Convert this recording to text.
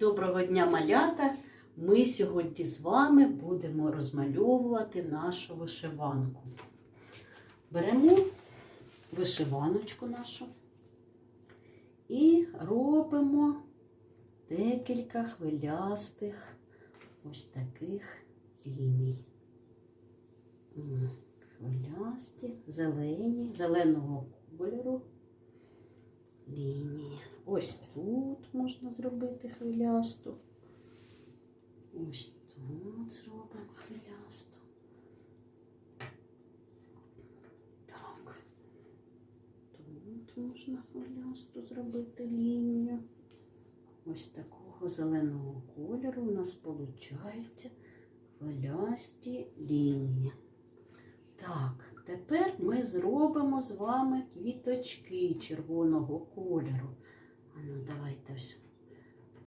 Доброго дня, малята! Ми сьогодні з вами будемо розмальовувати нашу вишиванку. Беремо вишиваночку нашу і робимо декілька хвилястих ось таких ліній. Хвилясті, зелені, зеленого кольору лінії. Ось тут можна зробити хвилясту. Ось тут зробимо хвилясту. Так. Тут можна хвилясту зробити лінію. Ось такого зеленого кольору у нас виходить хвилясті лінії. Так, тепер ми зробимо з вами квіточки червоного кольору. А ну, давайте ось